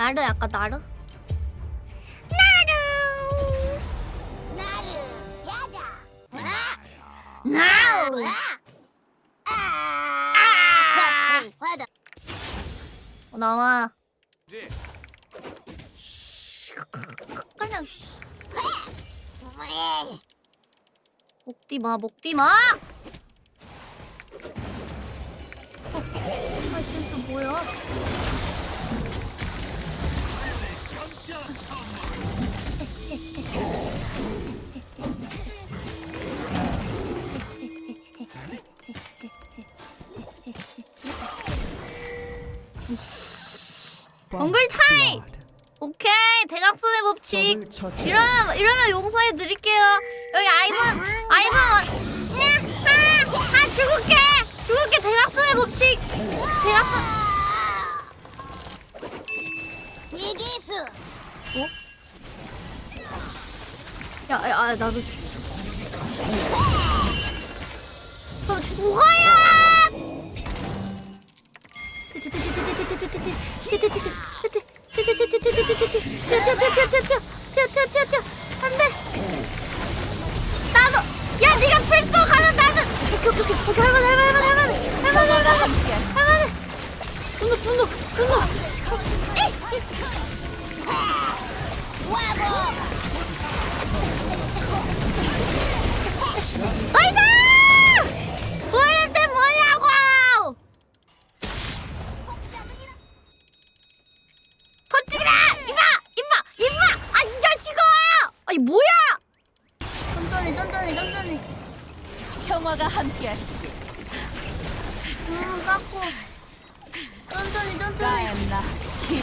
나르 아까 나르? 나르 나르 어, 나와. 씨, 그냥 씨. 먹디 마 먹디 마. 어, 아 쟤는 또 뭐야 정글 차이! 오케이 대각선의 법칙. 이러면 이러면 용서해 드릴게요. 여기 아이번 아이번 냐, 아, 아 죽을게 죽을게 대각선의 법칙 대각선 이기수 어? 야, 야, 아, 나도 죽. 저 죽어요. 안돼. 나도. 야, 네가 풀쏘 가면 나는. 오케이, 오케이, 오케이, 할만해, 할만해, 할만해, 할만해, 할만해, 할만해. 분노, 분노, 분노. 아니, 뭐야! 천천히, 천천히, 천천히. 평화가 함께하시길 너무 쌓고. 천천히, 천천히. 다이앤나 길이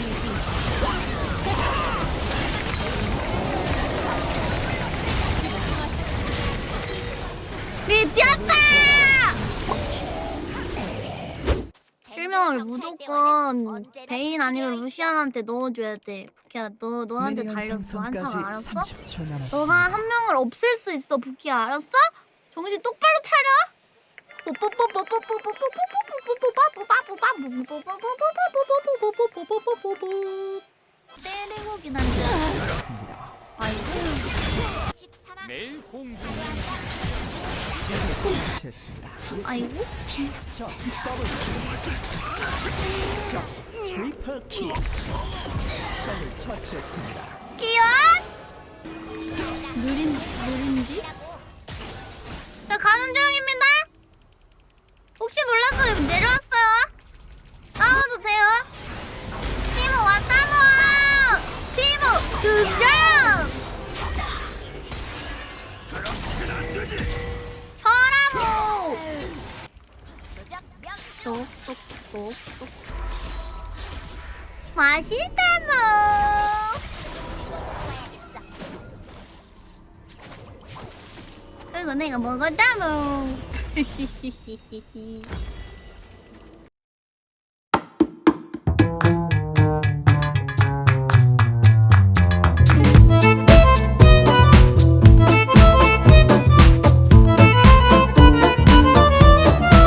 명을 무조건 베인 아니면 루시안한테 넣어줘야 돼. 부키야, 너 너한테 달렸어. 한탕 알았어? 30초 남았습니다. 너가 한 명을 없앨 수 있어, 부키야. 알았어? 정신 똑바로 차려. 때리고 기다려. 아이고. 매일 공부 처치했습니다. 아이고. 트리플 킬. 적을 처치했습니다. 귀여워? 느린 느린지? 자 가는 중입니다. 혹시 몰라서 내려 쏙쏙쏙쏙. 맛있다모. 그리고 내가 먹었다모.